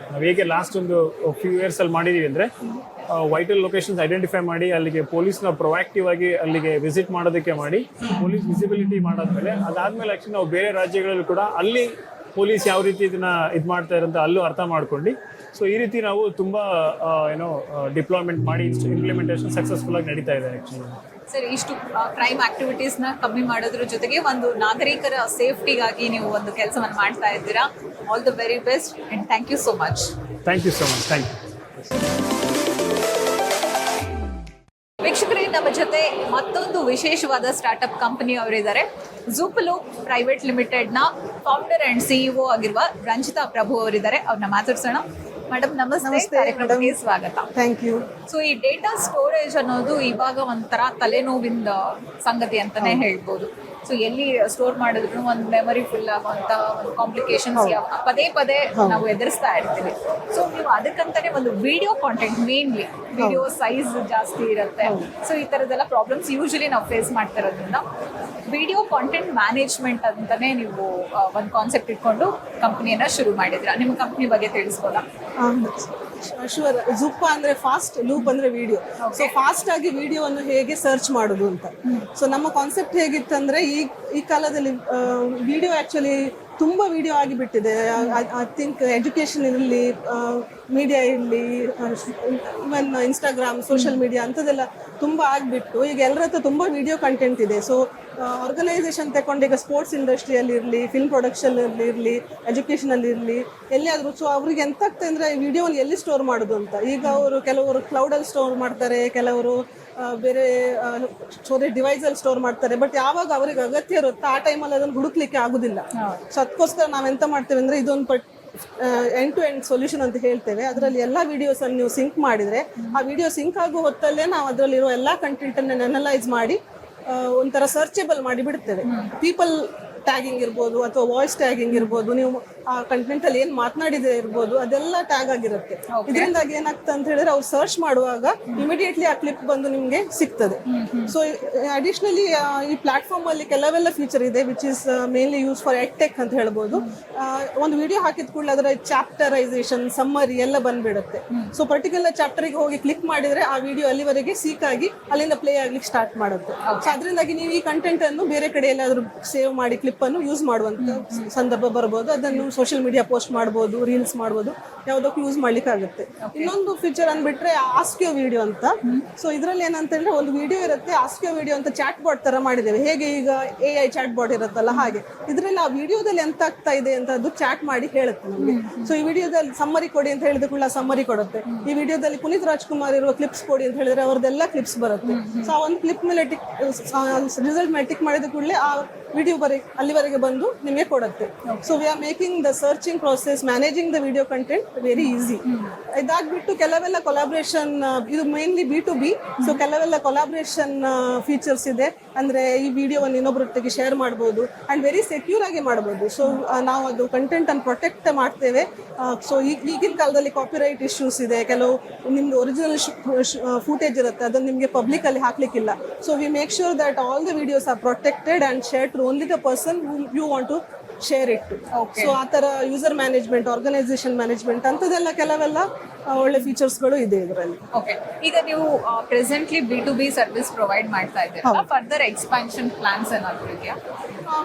ನಾವು ಹೇಗೆ ಲಾಸ್ಟ್ ಒಂದು ಫ್ಯೂ ಇಯರ್ಸ್ ಅಲ್ಲಿ ಮಾಡಿದೀವಿ ಅಂದ್ರೆ ವೈಟಲ್ ಲೊಕೇಶನ್ಸ್ ಐಡೆಂಟಿಫೈ ಮಾಡಿ ಅಲ್ಲಿಗೆ ಪೊಲೀಸ್ನ ಪ್ರೊಆಕ್ಟಿವ್ ಆಗಿ ಅಲ್ಲಿಗೆ ವಿಸಿಟ್ ಮಾಡೋದಕ್ಕೆ ಮಾಡಿ ಪೊಲೀಸ್ ವಿಸಿಬಿಲಿಟಿ ಮಾಡಾದ್ಮೇಲೆ ಅದಾದ್ಮೇಲೆ ಆ್ಯಕ್ಚುಲಿ ನಾವು ಬೇರೆ ರಾಜ್ಯಗಳಲ್ಲಿ ಕೂಡ ಅಲ್ಲಿ ಪೊಲೀಸ್ ಯಾವ ರೀತಿ ಇದನ್ನ ಇದು ಮಾಡ್ತಾ ಇರಂತ ಅಲ್ಲೂ ಅರ್ಥ ಮಾಡ್ಕೊಂಡು. ಸೊ ಈ ರೀತಿ ನಾವು ತುಂಬಾ ಏನೋ ಡಿಪ್ಲಾಯ್ಮೆಂಟ್ ಮಾಡಿ ಇಂಪ್ಲಿಮೆಂಟೇಷನ್ ಸಕ್ಸಸ್ಫುಲ್ ಆಗಿ ನಡೀತಾ ಇದೆ ಆಕ್ಚುಲಿ ಸರ್ ಇಷ್ಟು ಕ್ರೈಮ್ ಆಕ್ಟಿವಿಟೀಸ್ನ ಕಮ್ಮಿ ಮಾಡೋದ್ರ ಜೊತೆಗೆ ಒಂದು ನಾಗರಿಕರ ಸೇಫ್ಟಿಗಾಗಿ ನೀವು ಒಂದು ಕೆಲಸವನ್ನು ಮಾಡ್ತಾ ಇದ್ದೀರಾ. All the very best and thank you so much thank you so much thank you ಜೊತೆ ಮತ್ತೊಂದು ವಿಶೇಷವಾದ ಸ್ಟಾರ್ಟ್ಅಪ್ ಕಂಪನಿ ಅವರಿದ್ದಾರೆ ಜೂಪಲು ಪ್ರೈವೇಟ್ ಲಿಮಿಟೆಡ್ನ ಫೌಂಡರ್ ಅಂಡ್ ಸಿಇಒ ಆಗಿರುವ ರಂಜಿತಾ ಪ್ರಭು ಅವರಿದ್ದಾರೆ. ಅವ್ರನ್ನ ಮಾತಾಡ್ಸೋಣ. ಮೇಡಮ್ ನಮಸ್ತೆ. ಕಾರ್ಯಕ್ರಮಕ್ಕೆ ಸ್ವಾಗತ. ಥ್ಯಾಂಕ್ ಯು ಸೊ ಈ ಡೇಟಾ ಸ್ಟೋರೇಜ್ ಅನ್ನೋದು ಇವಾಗ ಒಂಥರ ತಲೆನೋವಿಂದ ಸಂಗತಿ ಅಂತಾನೆ ಹೇಳ್ಬೋದು. ಸೊ ಎಲ್ಲಿ ಸ್ಟೋರ್ ಮಾಡಿದ್ರು ಒಂದು ಮೆಮೊರಿ ಫುಲ್ ಆಗುವಂತ ಒಂದು ಕಾಂಪ್ಲಿಕೇಶನ್ಸ್ ಪದೇ ಪದೇ ನಾವು ಎದುರಿಸ್ತಾ ಇರ್ತೀವಿ. ಸೊ ನೀವು ಅದಕ್ಕಂತಾನೆ ಒಂದು video content mainly video size ಜಾಸ್ತಿ ಇರುತ್ತೆ. ಸೊ ಈ ತರದೆಲ್ಲ ಪ್ರಾಬ್ಲಮ್ಸ್ ಯೂಶಲಿ ನಾವು ಫೇಸ್ ಮಾಡ್ತಾ ಇರೋದ್ರಿಂದ ವಿಡಿಯೋ ಕಾಂಟೆಂಟ್ ಮ್ಯಾನೇಜ್ಮೆಂಟ್ ಅಂತಾನೆ ನೀವು ಒಂದು ಕಾನ್ಸೆಪ್ಟ್ ಇಟ್ಕೊಂಡು ಕಂಪ್ನಿಯನ್ನ ಶುರು ಮಾಡಿದ್ರ ನಿಮ್ಮ ಕಂಪ್ನಿ ಬಗ್ಗೆ ತಿಳಿಸ್ಬೋದಾ? ಶುವರ್ ಜುಪ್ಪ ಅಂದ್ರೆ ಫಾಸ್ಟ್ ಲೂಪ್ ಅಂದ್ರೆ ವಿಡಿಯೋ ಸೊ ಫಾಸ್ಟ್ ಆಗಿ ವಿಡಿಯೋವನ್ನು ಹೇಗೆ ಸರ್ಚ್ ಮಾಡೋದು ಅಂತ. ಸೊ ನಮ್ಮ ಕಾನ್ಸೆಪ್ಟ್ ಹೇಗಿತ್ತಂದ್ರೆ ಈ ಈ ಕಾಲದಲ್ಲಿ ವಿಡಿಯೋ ಆಕ್ಚುಲಿ ತುಂಬಾ ವಿಡಿಯೋ ಆಗಿಬಿಟ್ಟಿದೆ ಐ ಥಿಂಕ್ ಎಜುಕೇಶನ್ ಇರಲಿ ಮೀಡಿಯಾ ಇರಲಿ ಇವನ್ ಇನ್ಸ್ಟಾಗ್ರಾಮ್ ಸೋಷಿಯಲ್ ಮೀಡಿಯಾ ಅಂಥದ್ದೆಲ್ಲ ತುಂಬಾ ಆಗಿಬಿಟ್ಟು ಈಗ ಎಲ್ಲರ ಹತ್ರ ತುಂಬಾ ವಿಡಿಯೋ ಕಂಟೆಂಟ್ ಇದೆ. ಸೊ ಆರ್ಗನೈಸೇಷನ್ ತಗೊಂಡು ಈಗ ಸ್ಪೋರ್ಟ್ಸ್ ಇಂಡಸ್ಟ್ರಿಯಲ್ಲಿ ಇರಲಿ ಫಿಲ್ಮ್ ಪ್ರೊಡಕ್ಷನ್ ಅಲ್ಲಿ ಇರಲಿ ಎಜುಕೇಷನಲ್ಲಿ ಇರಲಿ ಎಲ್ಲಿಯಾದರೂ ಸೊ ಅವ್ರಿಗೆ ಎಂತ ಆಗ್ತದೆ ಅಂದರೆ ವಿಡಿಯೋನ ಎಲ್ಲಿ ಸ್ಟೋರ್ ಮಾಡೋದು ಅಂತ. ಈಗ ಅವರು ಕೆಲವರು ಕ್ಲೌಡಲ್ಲಿ ಸ್ಟೋರ್ ಮಾಡ್ತಾರೆ ಕೆಲವರು ಬೇರೆ ಸ್ಟೋರೇಜ್ ಡಿವೈಸಲ್ಲಿ ಸ್ಟೋರ್ ಮಾಡ್ತಾರೆ ಬಟ್ ಯಾವಾಗ ಅವ್ರಿಗೆ ಅಗತ್ಯ ಇರುತ್ತೋ ಆ ಟೈಮಲ್ಲಿ ಅದನ್ನು ಹುಡುಕ್ಲಿಕ್ಕೆ ಆಗೋದಿಲ್ಲ. ಸೊ ಅದಕ್ಕೋಸ್ಕರ ಎಂತ ಮಾಡ್ತೇವೆ ಅಂದರೆ ಇದೊಂದು ಪಟ್ ಎಂಡ್ ಟು ಎಂಡ್ ಸೊಲ್ಯೂಷನ್ ಅಂತ ಹೇಳ್ತೇವೆ. ಅದರಲ್ಲಿ ಎಲ್ಲ ವಿಡಿಯೋಸ್ ಅನ್ನು ನೀವು ಸಿಂಕ್ ಮಾಡಿದ್ರೆ ಆ ವಿಡಿಯೋ ಸಿಂಕ್ ಆಗೋ ಹೊತ್ತಲ್ಲೇ ನಾವು ಅದರಲ್ಲಿರೋ ಎಲ್ಲ ಕಂಟೆಂಟ್ ಅನ್ನು ಅನಲೈಸ್ ಮಾಡಿ ಒಂಥರ ಸರ್ಚೇಬಲ್ ಮಾಡಿ ಬಿಡ್ತೇವೆ ಪೀಪಲ್ ಟ್ಯಾಗಿಂಗ್ ಇರ್ಬೋದು ಅಥವಾ ವಾಯ್ಸ್ ಟ್ಯಾಗಿಂಗ್ ಇರ್ಬೋದು ನೀವು ಆ ಕಂಟೆಂಟ್ ಅಲ್ಲಿ ಏನ್ ಮಾತನಾಡಿದ್ರೆ ಇರ್ಬೋದು ಅದೆಲ್ಲ ಟ್ಯಾಗ್ ಆಗಿರುತ್ತೆ. ಇದರಿಂದಾಗಿ ಏನಾಗ್ತದೆ ಅಂತ ಹೇಳಿದ್ರೆ ಅವ್ರು ಸರ್ಚ್ ಮಾಡುವಾಗ ಇಮಿಡಿಯೇಟ್ಲಿ ಆ ಕ್ಲಿಪ್ ಬಂದು ನಿಮ್ಗೆ ಸಿಗ್ತದೆ. ಸೊ ಅಡಿಷನಲಿ ಈ ಪ್ಲಾಟ್ಫಾರ್ಮ್ ಅಲ್ಲಿ ಕೆಲವೆಲ್ಲ ಫೀಚರ್ ಇದೆ which is mainly use for tech ಅಂತ ಹೇಳ್ಬೋದು. ಒಂದು ವಿಡಿಯೋ ಹಾಕಿದ ಕೂಡಲೇ ಅದರ ಚಾಪ್ಟರೈಸೇಷನ್ ಸಮ್ಮರಿ ಎಲ್ಲ ಬಂದ್ಬಿಡುತ್ತೆ. ಸೊ ಪರ್ಟಿಕ್ಯುಲರ್ ಚಾಪ್ಟರ್ಗೆ ಹೋಗಿ ಕ್ಲಿಕ್ ಮಾಡಿದ್ರೆ ಆ ವಿಡಿಯೋ ಅಲ್ಲಿವರೆಗೆ ಸೀಕ್ ಆಗಿ ಅಲ್ಲಿಂದ ಪ್ಲೇ ಆಗ್ಲಿಕ್ಕೆ ಸ್ಟಾರ್ಟ್ ಮಾಡುತ್ತೆ. ಸೊ ಅದರಿಂದಾಗಿ ನೀವು ಈ ಕಂಟೆಂಟ್ ಅನ್ನು ಬೇರೆ ಕಡೆ ಎಲ್ಲಾದ್ರೂ ಸೇವ್ ಮಾಡಿ ಕ್ಲಿಪ್ ಅನ್ನು ಯೂಸ್ ಮಾಡುವಂತ ಸಂದರ್ಭ ಬರ್ಬೋದು. ಅದನ್ನು ಸೋಷಿಯಲ್ ಮೀಡಿಯಾ ಪೋಸ್ಟ್ ಮಾಡ್ಬೋದು ರೀಲ್ಸ್ ಮಾಡ್ಬೋದು. ಯಾವುದಕ್ಕೂ ಯೂಸ್ ಮಾಡ್ಲಿಕ್ಕೆ ಆಗುತ್ತೆ ಇನ್ನೊಂದು ಫೀಚರ್ ಅಂದ್ಬಿಟ್ರೆ ಆಸ್ಕ್ಯೋ ವಿಡಿಯೋ ಅಂತ. ಸೊ ಇದರಲ್ಲಿ ಏನಂತ ಹೇಳಿದ್ರೆ ಒಂದು ವಿಡಿಯೋ ಇರುತ್ತೆ ಆಸ್ಕ್ಯೋ ವಿಡಿಯೋ ಅಂತ ಚಾಟ್ ಬಾಟ್ ತರ ಮಾಡಿದ್ದೇವೆ. ಹೇಗೆ ಈಗ ಎ ಐ ಚಾಟ್ ಬಾಟ್ ಇರುತ್ತಲ್ಲ ಹಾಗೆ. ಇದರಲ್ಲಿ ಆ ವಿಡಿಯೋದಲ್ಲಿ ಎಂತ ಆಗ್ತಾ ಇದೆ ಅಂತ ಅದು ಚಾಟ್ ಮಾಡಿ ಹೇಳುತ್ತೆ ನಮಗೆ. ಸೊ ಈ ವಿಡಿಯೋದಲ್ಲಿ ಸಮ್ಮರಿ ಕೊಡಿ ಅಂತ ಹೇಳಿದ ಕೂಡ ಸಮ್ಮರಿ ಕೊಡುತ್ತೆ. ಈ ವಿಡಿಯೋದಲ್ಲಿ ಪುನೀತ್ ರಾಜ್ಕುಮಾರ್ ಇರುವ ಕ್ಲಿಪ್ಸ್ ಕೊಡಿ ಅಂತ ಹೇಳಿದ್ರೆ ಅವ್ರದ್ದೆಲ್ಲ ಕ್ಲಿಪ್ಸ್ ಬರುತ್ತೆ. ಸೊ ಆ ಒಂದು ಕ್ಲಿಪ್ ಮೇಲೆ ಟಿಕ್ ರಿಸಲ್ಟ್ ಮೇಲೆ ಟಿಕ್ ಮಾಡಿದ ಕೂಡಲೇ ಆ ವಿಡಿಯೋ ಬರೀ ಅಲ್ಲಿವರೆಗೆ ಬಂದು ನಿಮಗೆ ಕೊಡುತ್ತೆ. So we are making the searching process managing the video content very easy ಇದಾಗ್ಬಿಟ್ಟು ಕೆಲವೆಲ್ಲ ಕೊಲಾಬ್ರೇಷನ್ ಇದು mainly B to B so ಕೆಲವೆಲ್ಲ ಕೊಲಾಬ್ರೇಷನ್ ಫೀಚರ್ಸ್ ಇದೆ. ಅಂದ್ರೆ ಈ ವಿಡಿಯೋವನ್ನು ಇನ್ನೊಬ್ಬರೊಟ್ಟಿಗೆ ಶೇರ್ ಮಾಡ್ಬೋದು ಅಂಡ್ ವೆರಿ ಸೆಕ್ಯೂರ್ ಆಗಿ ಮಾಡ್ಬೋದು. ಸೊ ನಾವು ಅದು ಕಂಟೆಂಟ್ ಅನ್ನು ಪ್ರೊಟೆಕ್ಟ್ ಮಾಡ್ತೇವೆ. ಸೊ ಈಗಿನ ಕಾಲದಲ್ಲಿ ಕಾಪಿರೈಟ್ ಇಶ್ಯೂಸ್ ಇದೆ. ಕೆಲವು ನಿಮ್ದು ಒರಿಜಿನಲ್ ಫೂಟೇಜ್ ಇರುತ್ತೆ. ಅದನ್ನು ನಿಮಗೆ ಪಬ್ಲಿಕ್ ಅಲ್ಲಿ ಹಾಕ್ಲಿಕ್ಕಿಲ್ಲ. So we make sure that all the videos are protected and share to only the person person you want to share it so ಆ ಥರ ಯೂಸರ್ ಮ್ಯಾನೇಜ್ಮೆಂಟ್ ಆರ್ಗನೈಸೇಷನ್ ಮ್ಯಾನೇಜ್ಮೆಂಟ್ ಅಂಥದ್ದೆಲ್ಲ ಕೆಲವೆಲ್ಲ ಒಳ್ಳೆ ಫೀಚರ್ಸ್ಗಳು ಇದೆ ಇದರಲ್ಲಿ. ಓಕೆ ಈಗ ನೀವು presently B to B service provide ಮಾಡ್ತಾ ಇದ್ದೀರಾ ಫರ್ದರ್ ಎಕ್ಸ್ಪಾನ್ಷನ್ ಪ್ಲಾನ್ಸ್ ಏನಾದರೂ ಇದೆಯಾ?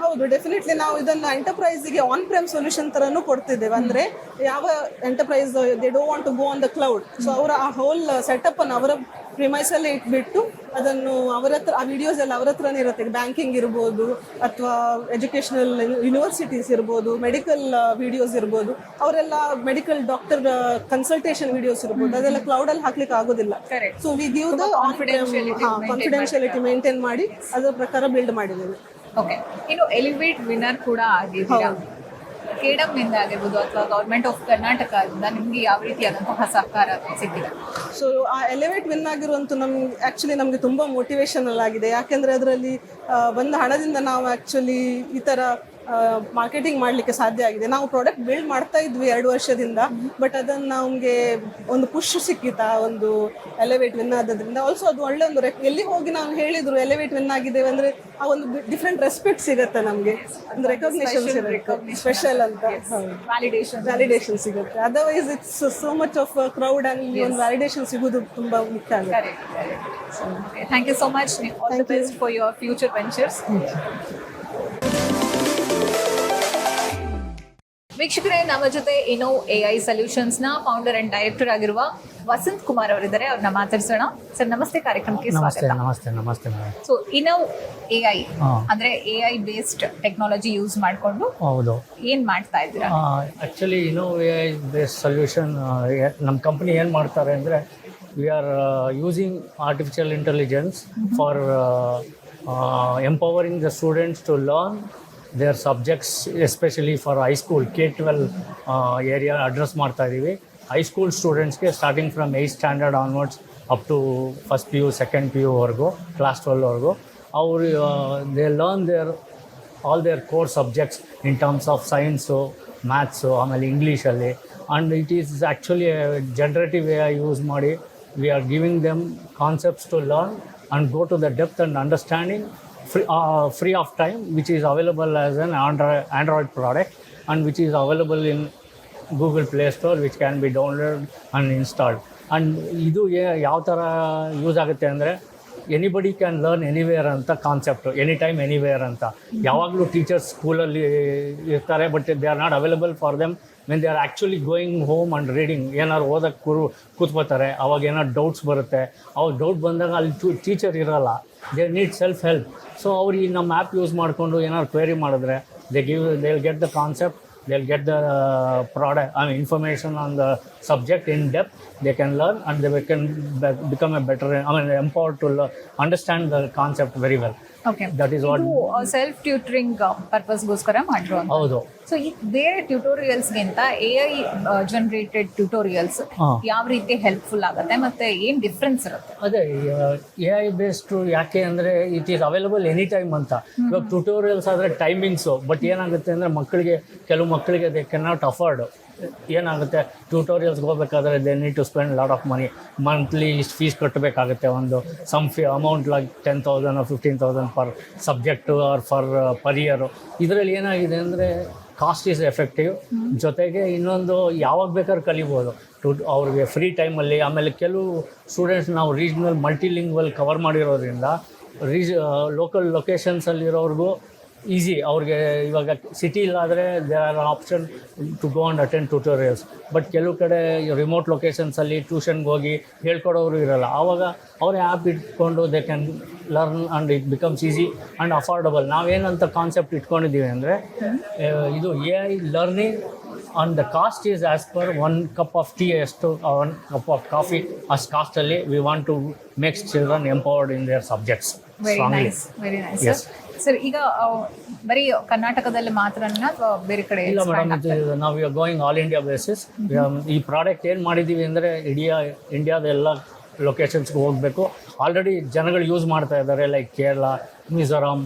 ಹೌದು. ಡೆಫಿನೆಟ್ಲಿ ನಾವು ಇದನ್ನ ಎಂಟರ್ಪ್ರೈಸಿಗೆ ಆನ್ ಪ್ರೇಮ್ ಸೊಲ್ಯೂಷನ್ ತರನು ಕೊಡ್ತಿದ್ದೇವೆ. ಅಂದ್ರೆ ಯಾವ enterprise they don't want to go on the cloud so ಅವರ ಆ ಹೋಲ್ ಸೆಟಪ್ ಅನ್ನು ಅವರ ಪ್ರಿಮೈಸ್ ಅಲ್ಲೇ ಇಟ್ಬಿಟ್ಟು ಅದನ್ನು ಅವರ ಹತ್ರ ಆ ವಿಡಿಯೋಸ್ ಎಲ್ಲ ಅವರ ಹತ್ರನೇ ಇರುತ್ತೆ. ಬ್ಯಾಂಕಿಂಗ್ ಇರ್ಬೋದು ಅಥವಾ ಎಜುಕೇಷನಲ್ ಯೂನಿವರ್ಸಿಟೀಸ್ ಇರ್ಬೋದು ಮೆಡಿಕಲ್ ವಿಡಿಯೋಸ್ ಇರ್ಬೋದು. ಅವರೆಲ್ಲ ಮೆಡಿಕಲ್ ಡಾಕ್ಟರ್ ಕನ್ಸಲ್ಟೇಷನ್ ವಿಡಿಯೋಸ್ ಇರ್ಬೋದು. ಅದೆಲ್ಲ ಕ್ಲೌಡ್ ಅಲ್ಲಿ ಹಾಕ್ಲಿಕ್ಕೆ ಆಗೋದಿಲ್ಲ. So we give the confidentiality maintain ಮಾಡಿ ಅದರ ಪ್ರಕಾರ ಬಿಲ್ಡ್ ಮಾಡಿದ್ದೇವೆ. ಓಕೆ ಇನ್ನು ಎಲಿವೇಟ್ ವಿನ್ನರ್ ಕೂಡ ಆಗಿದ್ದೀರಾ? ಕೇಡಮ್ ಇಂದ ಆಗಿರ್ಬೋದು ಅಥವಾ ಗೌರ್ಮೆಂಟ್ ಆಫ್ ಕರ್ನಾಟಕದಿಂದ ನಿಮ್ಗೆ ಯಾವ ರೀತಿಯಾದಂತಹ ಸಹಕಾರ ಸಿಕ್ಕಿದೆ? ಸೊ ಆ ಎಲಿವೇಟ್ ವಿನ್ ಆಗಿರುವಂಥ ನಮ್ಗೆ ಆ್ಯಕ್ಚುಲಿ ನಮಗೆ ತುಂಬ ಮೋಟಿವೇಶನಲ್ ಆಗಿದೆ. ಯಾಕೆಂದ್ರೆ ಅದರಲ್ಲಿ ಬಂದ ಹಣದಿಂದ ನಾವು ಆಕ್ಚುಲಿ ಈ ಥರ ಮಾರ್ಕೆಟಿಂಗ್ ಮಾಡಲಿಕ್ಕೆ ಸಾಧ್ಯ ಆಗಿದೆ. ನಾವು ಪ್ರಾಡಕ್ಟ್ ಬಿಲ್ಡ್ ಮಾಡ್ತಾ ಇದ್ವಿ ಎರಡು ವರ್ಷದಿಂದ ಬಟ್ ಅದನ್ನು ನಮಗೆ ಒಂದು ಪುಷ್ ಸಿಕ್ಕಿತ ಒಂದು ಎಲೆವೇಟ್ ವಿನ್ ಆದ್ರಿಂದ ಆಲ್ಸೋ ಅದು ಒಳ್ಳೆ ಒಂದು ಎಲ್ಲಿ ಹೋಗಿ ನಾವು ಹೇಳಿದ್ರು ಎಲೆವೇಟ್ ವಿನ್ ಆಗಿದ್ದೇವೆ ಅಂದರೆ ಆ ಒಂದು ಡಿಫ್ರೆಂಟ್ ರೆಸ್ಪೆಕ್ಟ್ ಸಿಗುತ್ತೆ ನಮಗೆ. ಒಂದು ರೆಕಗ್ನಿಷನ್ ಸಿಗುತ್ತೆ. ಸ್ಪೆಷಲ್ ಅಂತ. ವ್ಯಾಲಿಡೇಷನ್ ವ್ಯಾಲಿಡೇಷನ್ ಸಿಗುತ್ತೆ. Otherwise it's so much of crowd and ಇಲ್ಲಿ ಒಂದು ವ್ಯಾಲಿಡೇಷನ್ ಸಿಗೋದು ತುಂಬಾ ಮುಖ್ಯ ಆಗುತ್ತೆ. Thank you so much for your future ventures ವೀಕ್ಷಕರೇ ನಮ್ಮ ಜೊತೆ ಇನೋ ಎ ಐ ಸೊಲ್ಯೂಷನ್ಸ್ನ ಫೌಂಡರ್ ಅಂಡ್ ಡೈರೆಕ್ಟರ್ ಆಗಿರುವ ವಸಂತ್ ಕುಮಾರ್ ಅವರಿದ್ದಾರೆ. ಅವ್ರನ್ನ ಮಾತಾಡ್ಸೋಣ. ಸರ್ ನಮಸ್ತೆ. ಕಾರ್ಯಕ್ರಮಕ್ಕೆ ನಮಸ್ತೆ ಸ್ವಾಗತ. ನಮಸ್ತೆ ನಮಸ್ತೆ madam. So Inno A I ಹಾ. ಅಂದ್ರೆ A I based technology use ಮಾಡಿಕೊಂಡು ಹೌದು. ಏನ್ ಮಾಡ್ತಾ ಇದ್ದೀರಾ? Actually Inno A I base solution ನಮ್ಮ ಕಂಪ್ನಿ ಏನು ಮಾಡ್ತಾರೆ ಅಂದರೆ we are using artificial intelligence for empowering the students to learn their subjects especially for high school K twelve area address ಮಾಡ್ತಾ ಇದ್ದೀವಿ ಹೈಸ್ಕೂಲ್ ಸ್ಟೂಡೆಂಟ್ಸ್ಗೆ starting from eighth standard onwards up to first P U second P ಯುವರೆಗೂ class ಟ್ವೆಲ್ವರೆಗೂ ಅವರು they learn their all their core subjects in terms of science maths ಆಮೇಲೆ ಇಂಗ್ಲೀಷಲ್ಲಿ and it is actually generative way use ಮಾಡಿ we are giving them concepts to learn and go to the depth and understanding free free of time which is available as an Android Android product and which is available in Google play store which can be download and installed and ಇದು ಯಾವ ಥರ use ಆಗುತ್ತೆ ಅಂದರೆ anybody can learn anywhere ಅಂತ concept any time anywhere ಅಂತ. ಯಾವಾಗಲೂ teachers ಸ್ಕೂಲಲ್ಲಿ ಇರ್ತಾರೆ but they are not available for them when they are actually going home and reading ಏನಾದ್ರು ಓದಕ್ಕೆ ಕೂರು ಕೂತ್ಕೋತಾರೆ, ಅವಾಗ ಏನಾದ್ರು ಡೌಟ್ಸ್ ಬರುತ್ತೆ. ಅವಾಗ ಡೌಟ್ ಬಂದಾಗ ಅಲ್ಲಿ ಟೀಚರ್ ಇರಲ್ಲ. They need self help so ಅವ್ರು ಈ ನಮ್ಮ ಆ್ಯಪ್ ಯೂಸ್ ಮಾಡಿಕೊಂಡು ಏನಾದ್ರು ಕ್ವೇರಿ ಮಾಡಿದ್ರೆ they give they will get the concept they'll get the uh, product I mean, information on the subject in depth they can learn and they can be- become a better i mean empowered to learn, understand the concept very is ಇದು self tutoring ಪರ್ಪಸ್ಗೋಸ್ಕರ ಮಾಡಿರುವಂತ ಹೌದು. So ಈ ಬೇರೆ ಟ್ಯೂಟೋರಿಯಲ್ಸ್ಗಿಂತ A I generated tutorials ಯಾವ ರೀತಿ helpful ಆಗುತ್ತೆ ಮತ್ತೆ ಏನ್ ಡಿಫ್ರೆನ್ಸ್ ಇರುತ್ತೆ? ಅದೇ ಎ ಐ ಬೇಸ್ಡ್ ಯಾಕೆ ಅಂದ್ರೆ it is available any time ಅಂತ ಇವಾಗ ಟ್ಯೂಟೋರಿಯಲ್ಸ್ ಆದ್ರೆ ಟೈಮಿಂಗ್ಸು ಬಟ್ ಏನಾಗುತ್ತೆ ಅಂದ್ರೆ ಮಕ್ಕಳಿಗೆ ಕೆಲವು ಮಕ್ಕಳಿಗೆ ದೇ ಕೆನ್ ನಾಟ್ ಅಫೋರ್ಡ್ ಏನಾಗುತ್ತೆ? ಟ್ಯೂಟೋರಿಯಲ್ಸ್ಗೆ ಹೋಗ್ಬೇಕಾದ್ರೆ they need to spend lot of money monthly ಇಷ್ಟು ಫೀಸ್ ಕಟ್ಟಬೇಕಾಗುತ್ತೆ ಒಂದು. Some fee amount like ten thousand fifteen thousand per subject or for per year ಇದರಲ್ಲಿ ಏನಾಗಿದೆ ಅಂದರೆ ಕಾಸ್ಟ್ ಈಸ್ ಎಫೆಕ್ಟಿವ್ ಜೊತೆಗೆ ಇನ್ನೊಂದು ಯಾವಾಗ ಬೇಕಾದ್ರೂ ಕಲಿಬೋದು. ಟು ಅವ್ರಿಗೆ ಫ್ರೀ ಟೈಮಲ್ಲಿ ಆಮೇಲೆ ಕೆಲವು ಸ್ಟೂಡೆಂಟ್ಸ್ ನಾವು ರೀಜ್ನಲ್ ಮಲ್ಟಿಲಿಂಗ್ವಲ್ ಕವರ್ ಮಾಡಿರೋದ್ರಿಂದ ರೀಜ್ ಲೋಕಲ್ ಲೊಕೇಶನ್ಸಲ್ಲಿರೋರ್ಗೂ ಈಸಿ ಅವ್ರಿಗೆ ಇವಾಗ ಸಿಟಿ ಇಲ್ಲಾದರೆ they are option to go and attend tutorials but ಕೆಲವು ಕಡೆ ರಿಮೋಟ್ ಲೊಕೇಶನ್ಸಲ್ಲಿ ಟ್ಯೂಷನ್ಗೆ ಹೋಗಿ ಹೇಳ್ಕೊಡೋರು ಇರಲ್ಲ. ಆವಾಗ ಅವರೇ ಆ್ಯಪ್ ಇಟ್ಕೊಂಡು they can learn and it becomes easy and affordable ನಾವೇನಂತ ಕಾನ್ಸೆಪ್ಟ್ ಇಟ್ಕೊಂಡಿದ್ದೀವಿ ಅಂದರೆ ಇದು A I learning on the cost is as per one cup of tea ಎಷ್ಟು ಒನ್ ಕಪ್ ಆಫ್ ಕಾಫಿ ಅಷ್ಟು ಕಾಸ್ಟಲ್ಲಿ we want to makes children empowered in their subjects very nice very nice Yes. Sir ಈಗ ಬರೀ ಕರ್ನಾಟಕದಲ್ಲಿ ಮಾತ್ರ ಅಥವಾ ಬೇರೆ ಕಡೆ ಇಲ್ಲ ಮೇಡಮ್ ಇದು ನಾವು ಇವಾಗ ಗೋಯಿಂಗ್ ಆಲ್ ಇಂಡಿಯಾ ಬೇಸಿಸ್ ಈ ಪ್ರಾಡಕ್ಟ್ ಏನು ಮಾಡಿದ್ದೀವಿ ಅಂದರೆ ಇಡೀ ಇಂಡಿಯಾದ ಎಲ್ಲ ಲೊಕೇಶನ್ಸ್ಗೆ ಹೋಗಬೇಕು. ಆಲ್ರೆಡಿ ಜನಗಳು ಯೂಸ್ ಮಾಡ್ತಾ ಇದ್ದಾರೆ ಲೈಕ್ ಕೇರಳ ಮಿಜೋರಾಮ್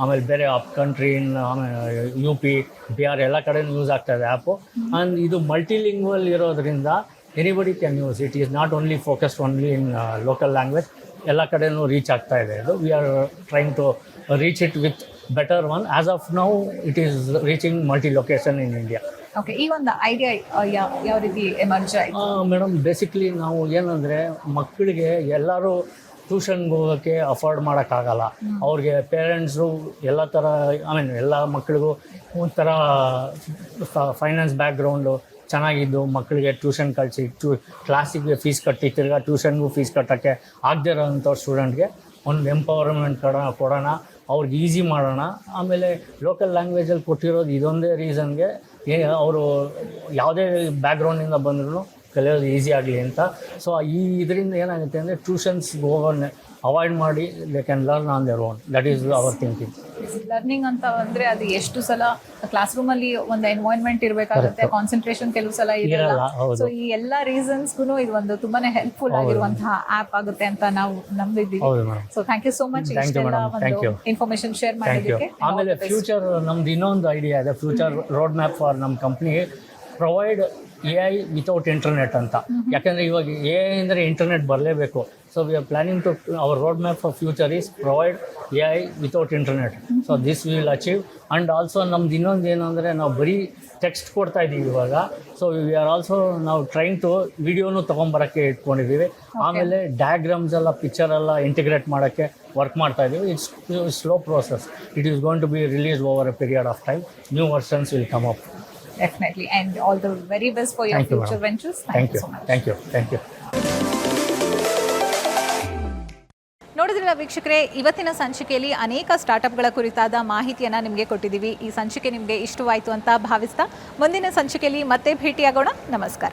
ಆಮೇಲೆ ಬೇರೆ ಅಪ್ ಕಂಟ್ರಿ ಇನ್ ಆಮೇಲೆ ಯು ಪಿ ಬಿಹಾರ್ ಎಲ್ಲ ಕಡೆನೂ ಯೂಸ್ ಆಗ್ತಾ ಇದೆ ಆ್ಯಪು ಆ್ಯಂಡ್ ಇದು ಮಲ್ಟಿಲಿಂಗ್ವಲ್ ಇರೋದ್ರಿಂದ anybody can use it is not only focused only in local language ಎಲ್ಲ ಕಡೆನೂ ರೀಚ್ ಆಗ್ತಾ ಇದೆ ಇದು. We are trying to reach it with better one as of now it is reaching multi location in India okay ಈ ಒಂದು idea ಯಾವ ರೀತಿ emerge madam basically ನಾವು ಏನಂದರೆ ಮಕ್ಕಳಿಗೆ ಎಲ್ಲರೂ ಟ್ಯೂಷನ್ಗೆ ಹೋಗೋಕ್ಕೆ ಅಫೋರ್ಡ್ ಮಾಡೋಕ್ಕಾಗಲ್ಲ. ಅವ್ರಿಗೆ ಪೇರೆಂಟ್ಸು ಎಲ್ಲ ಥರ ಐ ಮೀನ್ ಎಲ್ಲ ಮಕ್ಕಳಿಗೂ ಒಂಥರ ಫೈನಾನ್ಸ್ ಬ್ಯಾಕ್ಗ್ರೌಂಡು ಚೆನ್ನಾಗಿದ್ದು ಮಕ್ಕಳಿಗೆ ಟ್ಯೂಷನ್ ಕಳಿಸಿ ಟ್ಯೂ ಕ್ಲಾಸಿಗೆ ಫೀಸ್ ಕಟ್ಟಿ, ತಿರ್ಗಾ ಟ್ಯೂಷನ್ಗೂ ಫೀಸ್ ಕಟ್ಟೋಕ್ಕೆ ಆಗದೇ ಇರೋಂಥ ಸ್ಟೂಡೆಂಟ್ಗೆ ಒಂದು ಎಂಪವರ್ಮೆಂಟ್ ಕೊಡ, ಕೊಡೋಣ, ಅವ್ರಿಗೆ ಈಸಿ ಮಾಡೋಣ. ಆಮೇಲೆ ಲೋಕಲ್ ಲ್ಯಾಂಗ್ವೇಜಲ್ಲಿ ಕೊಟ್ಟಿರೋದು ಇದೊಂದೇ ರೀಸನ್ಗೆ ಅವರು ಯಾವುದೇ ಬ್ಯಾಕ್ಗ್ರೌಂಡಿಂದ ಬಂದ್ರೂ ಕಲಿಯೋದು ಈಸಿ ಆಗಲಿ ಅಂತ. ಸೊ ಈ ಇದರಿಂದ ಏನಾಗುತ್ತೆ ಅಂದರೆ ಟ್ಯೂಷನ್ಸ್ಗೆ ಹೋಗೋಣ ಅವಾಯ್ಡ್ ಮಾಡಿ they can learn on their own that is our thinking learning ಅಂತ ಅಂದರೆ ಅದು ಎಷ್ಟು ಸಲ ಕ್ಲಾಸ್ ರೂಮಲ್ಲಿ ಒಂದು ಎನ್ವೈರ್ಮೆಂಟ್ ಇರಬೇಕಾಗುತ್ತೆ ಕಾನ್ಸಂಟ್ರೇಷನ್ ಕೆಲವು ಸಲ ಇರಲ್ಲ. ಸೊ ಈ ಎಲ್ಲ ರೀಸನ್ಸ್ಗೂ ಇದು ಒಂದು ತುಂಬಾನೇ ಹೆಲ್ಪ್ಫುಲ್ ಆಗಿರುವಂತಹ ಆಪ್ ಆಗುತ್ತೆ ಅಂತ ನಾವು ನಂಬಿದ್ದೀವಿ. So thank you so much. Information share ಮಾಡಿದ್ದಕ್ಕೆ ಆಮೇಲೆ ಫ್ಯೂಚರ್ ನಮ್ದು ಇನ್ನೊಂದು ಐಡಿಯಾ ಇದೆ. ಫ್ಯೂಚರ್ ರೋಡ್ ಮ್ಯಾಪ್ ಫಾರ್ ನಮ್ಮ company provide A I without internet ಅಂತ. ಯಾಕಂದರೆ ಇವಾಗ ಎ ಐ ಅಂದರೆ ಇಂಟರ್ನೆಟ್ ಬರಲೇಬೇಕು. So we are planning to our road map for future is provide A I without internet so this will achieve and also ನಮ್ದು ಇನ್ನೊಂದು ಏನು ಅಂದರೆ ನಾವು ಬರೀ ಟೆಕ್ಸ್ಟ್ ಕೊಡ್ತಾ ಇದ್ದೀವಿ ಇವಾಗ. ಸೊ ವಿ ಆರ್ ಆಲ್ಸೋ ನಾವು ಟ್ರೈನ್ ಟು ವಿಡಿಯೋನು ತೊಗೊಂಬರೋಕ್ಕೆ ಇಟ್ಕೊಂಡಿದ್ದೀವಿ. ಆಮೇಲೆ ಡಯಾಗ್ರಾಮ್ಸ್ ಎಲ್ಲ ಪಿಕ್ಚರ್ ಎಲ್ಲ ಇಂಟಿಗ್ರೇಟ್ ಮಾಡೋಕ್ಕೆ ವರ್ಕ್ ಮಾಡ್ತಾ ಇದ್ದೀವಿ. It's slow process it is going to be release over a period of time new versions will come up definitely And all the very best for your Thank you, future madam. Thank you. You so much. Thank you thank you ನೋಡಿದ್ರಲ್ಲ ವೀಕ್ಷಕರೇ ಇವತ್ತಿನ ಸಂಚಿಕೆಯಲ್ಲಿ ಅನೇಕ ಸ್ಟಾರ್ಟಪ್ಗಳ ಕುರಿತಾದ ಮಾಹಿತಿಯನ್ನು ನಿಮಗೆ ಕೊಟ್ಟಿದ್ದೀವಿ. ಈ ಸಂಚಿಕೆ ನಿಮಗೆ ಇಷ್ಟವಾಯಿತು ಅಂತ ಭಾವಿಸ್ತಾ ಮುಂದಿನ ಸಂಚಿಕೆಯಲ್ಲಿ ಮತ್ತೆ ಭೇಟಿಯಾಗೋಣ. ನಮಸ್ಕಾರ.